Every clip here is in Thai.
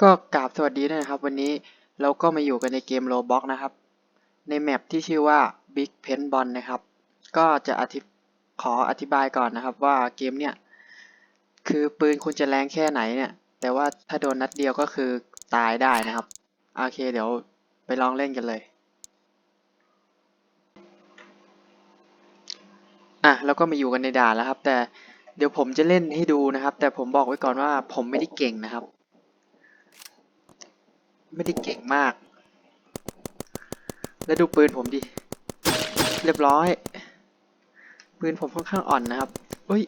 ก็กราบสวัสดีด้วยนะครับ วันนี้เราก็มาอยู่กันในเกมโ o บ็อกนะครับ ในแมปที่ชื่อว่า Big Pen b o l นะครับ ก็จะอธิขออธิบายก่อนนะครับว่าเกมเนี่ย คือปืนคุณจะแรงแค่ไหนเนี่ย แต่ว่าถ้าโดนนัดเดียวก็คือตายได้นะครับ โอเคเดี๋ยวไปลองเล่นกันเลย อะแล้วก็มาอยู่กันในด่านแล้วครับ แต่เดี๋ยวผมจะเล่นให้ดูนะครับ แต่ผมบอกไว้ก่อนว่าผมไม่ได้เก่งนะครับ ไม่ได้เก่งมาก แล้วดูปืนผมดิ เรียบร้อย ปืนผมค่อนข้างอ่อนนะครับเฮ้ย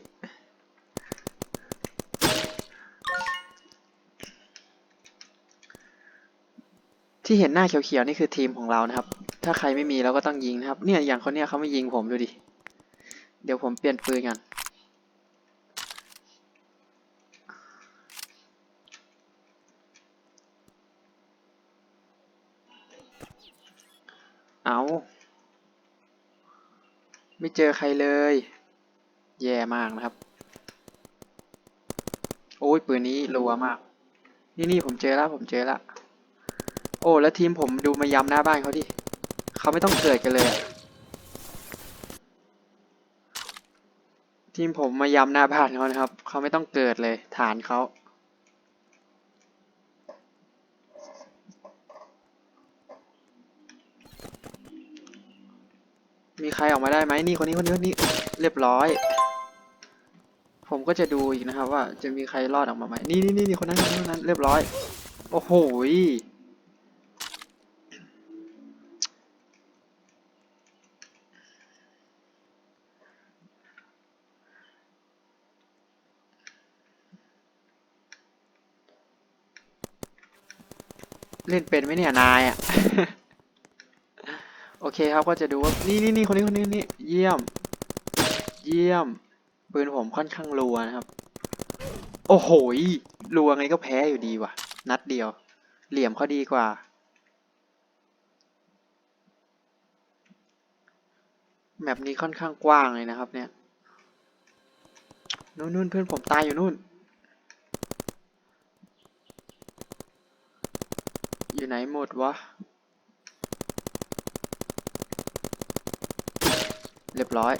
ที่เห็นหน้าเขียวๆนี่คือทีมของเรานะครับ ถ้าใครไม่มีเราก็ต้องยิงนะครับ เนี่ยอย่างคนเนี้ยเขาไม่ยิงผมดูดิ เดี๋ยวผมเปลี่ยนปืนกัน เอา ไม่เจอใครเลย แย่มากนะครับ โอ้ยปืนนี้รัวมาก นี่นี่ผมเจอแล้วผมเจอแล้วโอ้แล้วทีมผมดูมายำหน้าบ้านเขาดิเขาไม่ต้องเกิดกันเลย ทีมผมมายำหน้าบ้านเขานะครับเขาไม่ต้องเกิดเลย ฐานเขา มีใครออกมาได้ไหมนี่คนนี้คนนี้คนนี้เรียบร้อย ผมก็จะดูอีกนะครับ ว่าจะมีใครรอดออกมาไหมนี่นี่นี่คนนั้นคนนั้นคนนั้นเรียบร้อย โอ้โหเล่นเป็นไหมเนี่ยนายอะ เคครับก็จะดูว่านี่นี่นี่คนนี้คนนี้นนี้เยี่ยม เยี่ยมปืนผมค่อนข้างรัวนะครับ โอ้โหรัวไงก็แพ้อยู่ดีว่ะ นัดเดียว เหลี่ยมเขาดีกว่า แมปนี้ค่อนข้างกว้างเลยนะครับเนี่ยนู่นนู่นเพื่อนผมตายอยู่นู่น อยู่ไหนหมดวะ เรียบร้อย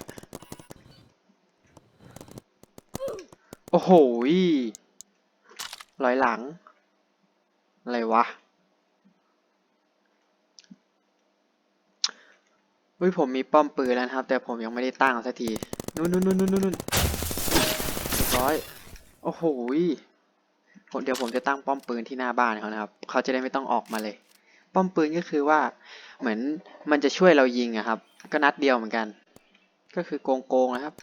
โอ้โหลอยหลัง อะไรวะอุ้ยผมมีป้อมปืนแล้วนะครับ แต่ผมยังไม่ได้ตั้งสักทีนู่นนู่นนู่นนู่นนู่นเรียบร้อยโอ้โหผมเดี๋ยวผมจะตั้งป้อมปืนที่หน้าบ้านเขานะครับ เขาจะได้ไม่ต้องออกมาเลย ป้อมปืนก็คือว่า เหมือนมันจะช่วยเรายิงอะครับ ก็นัดเดียวเหมือนกัน ก็คือโกงโกงๆนะครับ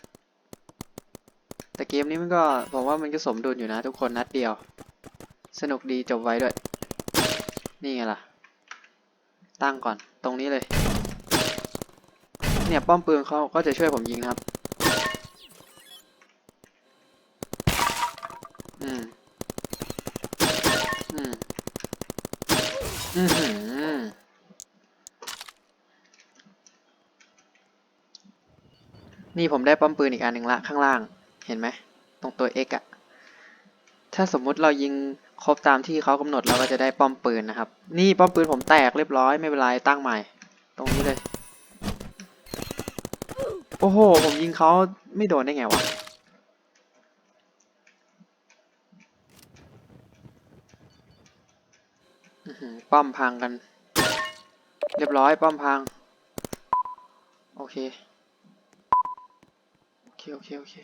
แต่เกมนี้มันก็ผมว่ามันก็สมดุลอยู่นะทุกคนนัดเดียว สนุกดีจบไว้ด้วย นี่ไงล่ะ ตั้งก่อนตรงนี้เลย เนี่ยป้อมปืนเขาก็จะช่วยผมยิงครับ อืม อืม อือหือ นี่ผมได้ป้อมปืนอีกอันหนึ่งละข้างล่าง เห็นไหม ตรงตัว X อะถ้าสมมุติเรายิงครบตามที่เขากำหนดเราก็จะได้ป้อมปืนนะครับ นี่ป้อมปืนผมแตกเรียบร้อยไม่เป็นไรตั้งใหม่ ตรงนี้เลย โอ้โห ผมยิงเขาไม่โดนได้ไงวะป้อมพังกัน เรียบร้อยป้อมพัง โอเค โอเคโอเค โอเค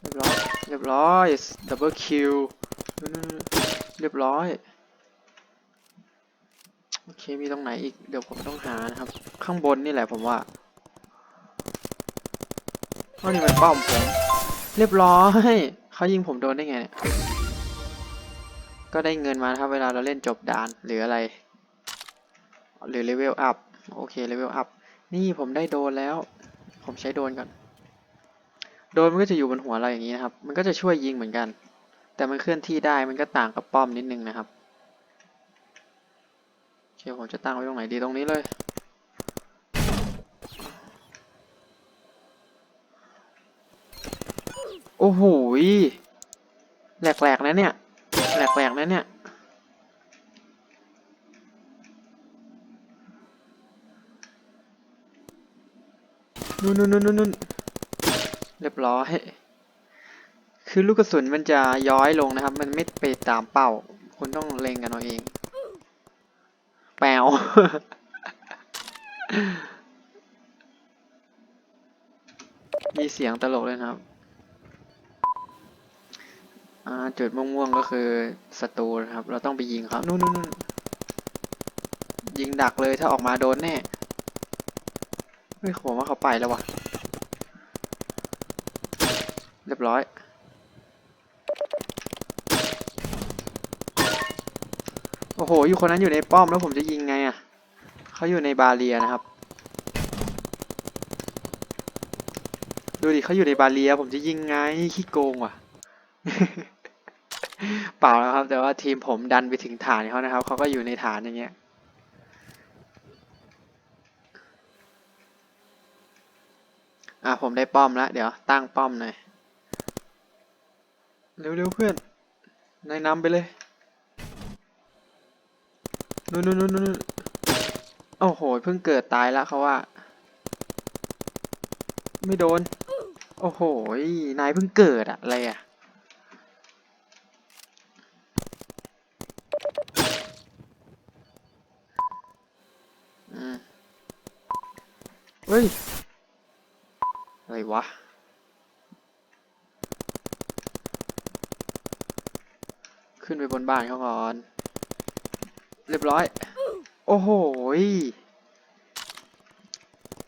เรียบร้อย เรียบร้อย ดับเบิลคิว เรียบร้อย โอเค มีตรงไหนอีก เดี๋ยวผมต้องหานะครับ ข้างบนนี่แหละผมว่าเพราะนี่มันป้อมผม เรียบร้อย เขายิงผมโดนได้ไงเนี่ย ก็ได้เงินมาครับเวลาเราเล่นจบด่านหรืออะไร หรือเลเวลอัพ โอเค เลเวลอัพ นี่ผมได้โดนแล้ว ผมใช้โดนก่อน โดนมันก็จะอยู่บนหัวเราอย่างนี้นะครับ มันก็จะช่วยยิงเหมือนกัน แต่มันเคลื่อนที่ได้มันก็ต่างกับป้อมนิดนึงนะครับโอเคผมจะตั้งไว้ตรงไหนดีตรงนี้เลยโอ้โหแหลกๆนะเนี่ยแปลกๆนะเนี่ยนู่นนู่นนู่นนู่น เรียบร้อย คือลูกกระสุนมันจะย้อยลงนะครับ มันไม่ไปตามเป้า คุณต้องเล็งกันเอาเอง แปวมีเสียงตลกเลยครับอ่าจุดม่วงๆก็คือศัตรูนะครับ เราต้องไปยิงเขานู่นนู่นนู่นยิงดักเลยถ้าออกมาโดนแน่เฮ้ยผมว่าเขาไปแล้ววะ เรียบร้อยโอ้โห อยู่คนนั้นอยู่ในป้อมแล้วผมจะยิงไงอะ่ะเขาอยู่ในบาเรียนะครับ ดูดิเขาอยู่ในบาเรีย ผมจะยิงไงขี้โกงว่ะ เปล่านะครับ แต่ว่าทีมผมดันไปถึงฐานเขานะครับ เขาก็อยู่ในฐานอย่างเงี้ย อะผมได้ป้อมแล้ว เดี๋ยวตั้งป้อมหน่อย เร็วๆเพื่อน นายนำไปเลย นู่นนู่นนู่นนู่นโอ้โห เพิ่งเกิดตายแล้วเขาว่า ไม่โดน โอ้โห นายเพิ่งเกิดอะอะไรอะอืมเฮ้ย อะไรวะ ขึ้นไปบนบ้านเขาก่อน เรียบร้อย โอ้โห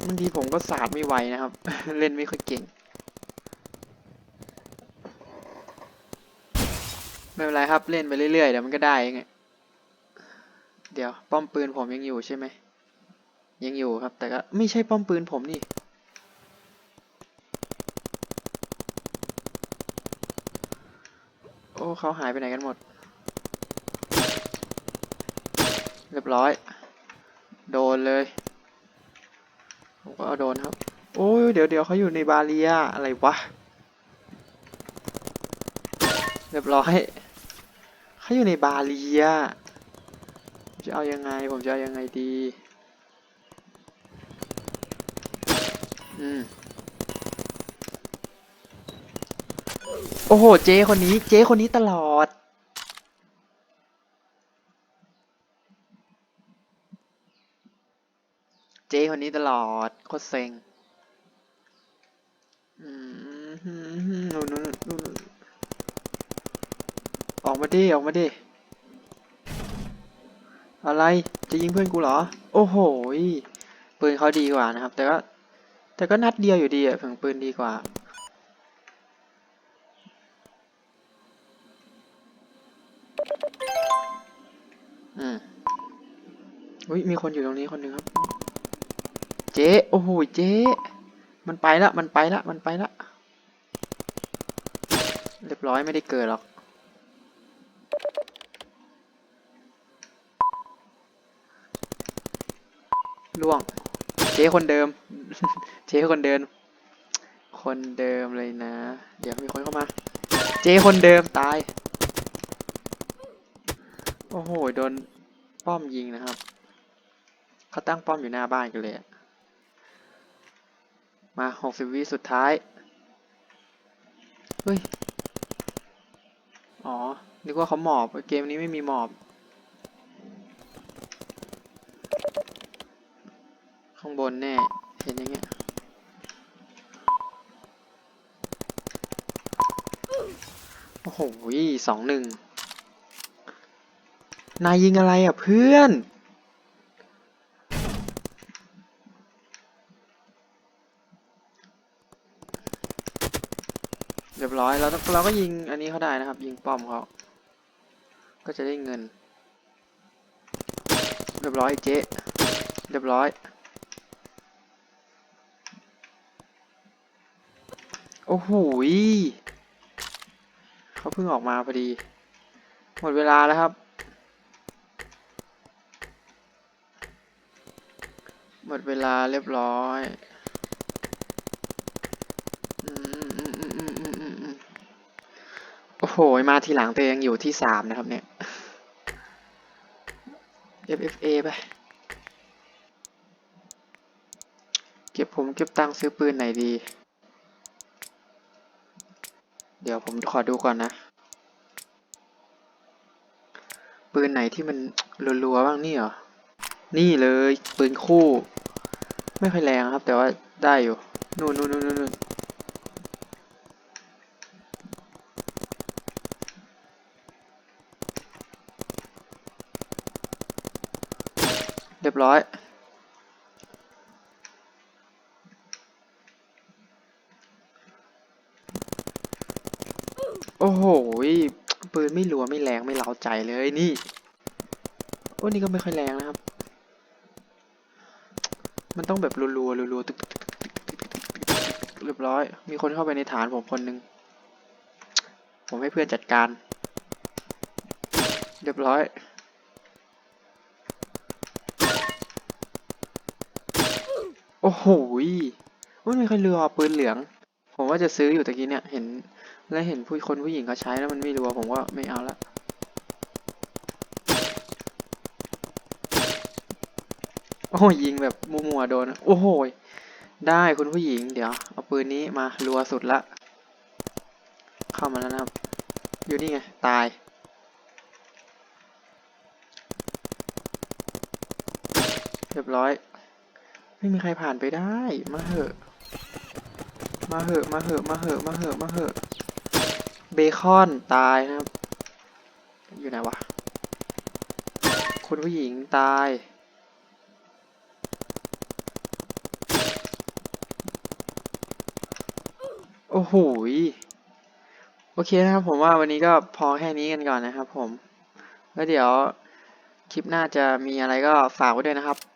บางทีผมก็สาดไม่ไหวนะครับ เล่นไม่ค่อยเก่ง ไม่เป็นไรครับเล่นไปเรื่อยๆเดี๋ยวมันก็ได้เองเดี๋ยวป้อมปืนผมยังอยู่ใช่ไหมยังอยู่ครับ แต่ก็ไม่ใช่ป้อมปืนผมนี่ อ้เขาหายไปไหนกันหมด เรียบร้อย โดนเลย ผมก็เอาโดนครับ โอ้ยเดี๋ยวเดี๋ยวเขาอยู่ในบาเรียอะไรวะ เรียบร้อย เขาอยู่ในบาเรียจะเอายังไง ผมจะเอายังไงดี อืม โอ้โห เจ๊คนนี้ เจ๊คนนี้ตลอด เจ๊คนนี้ตลอด โคตรเซ็งอืมนู่นนู่นออกมาดิ ออกมาดิ อะไร จะยิงเพื่อนกูเหรอ โอ้โห ปืนเขาดีกว่านะครับ แต่ก็ แต่ก็นัดเดียวอยู่ดีอะถึงปืนดีกว่า อุ้ยมีคนอยู่ตรงนี้คนหนึ่งครับ เจ๊โอ้โหเจ๊มันไปละมันไปละมันไปละเรียบร้อยไม่ได้เกิดหรอกล่วง เจ๊คนเดิม เจ๊คนเดิม คนเดิมเลยนะ เดี๋ยวมีคนเข้ามา เจ๊คนเดิมตาย โอ้โห โดนป้อมยิงนะครับ เขาตั้งป้อมอยู่หน้าบ้านกันเลยมาหกสิบวิสุดท้าย เฮ้ย อ๋อ นึกว่าเขาหมอบ เกมนี้ไม่มีหมอบ ข้างบนแน่ เห็นอย่างเงี้ย โอ้โหสองหนึ่ง นายยิงอะไรอะเพื่อน เร้อยเราต้องเราก็ยิงอันนี้เขาได้นะครับ ยิงป้อมเขาก็จะได้เงิน เรียบร้อยเจ๊เรียบร้อย โอ้โหเขาเพิ่งออกมาพอดี หมดเวลาแล้วครับ หมดเวลาเรียบร้อย อืมอืมอืมอืมอืมอืมอืมโอ้โหมาทีหลังตัวเองอยู่ที่สามนะครับเนี่ย FFA ไป เก็บผมเก็บตังค์ซื้อปืนไหนดี เดี๋ยวผมขอดูก่อนนะ ปืนไหนที่มันรัวๆบ้างนี่เหรอ นี่เลยปืนคู่ ไม่ค่อยแรงครับ แต่ว่าได้อยู่ นู่นนู่นนู่นนู่น รียบร้อย โอ้โหปืนไม่รัวไม่แรงไม่เล้าใจเลยนี่ โอ้นี่ก็ไม่ค่อยแรงนะครับ มันต้องแบบรัวๆรัวๆตึกๆเรียบร้อย มีคนเข้าไปในฐานผมคนหนึ่งผมให้เพื่อนจัดการ เรียบร้อย อ้โหมันไม่ค่อยรัวปืนเหลือง ผมว่าจะซื้ออยู่ตะกี้เนี่ย เห็น แล้วเห็นผู้คนผู้หญิงเขาใช้แล้วมันไม่รัวผมว่าไม่เอาละโอ้ยิงแบบมัวๆโดน โอ้โห ได้คุณผู้หญิง เดี๋ยว เอาปืนนี้มารัวสุดละ เข้ามาแล้วนะครับ อยู่นี่ไง ตาย เรียบร้อย ไม่มีใครผ่านไปได้ มาเหอะ มาเหอะ มาเหอะ มาเหอะ มาเหอะ มาเหอะ เบคอนตายนะครับ อยู่ไหนวะ คุณผู้หญิงตาย โอ้โหโอเคนะครับผมว่าวันนี้ก็พอแค่นี้กันก่อนนะครับผม แล้วเดี๋ยวคลิปหน้าจะมีอะไรก็ฝากไว้ด้วยนะครับ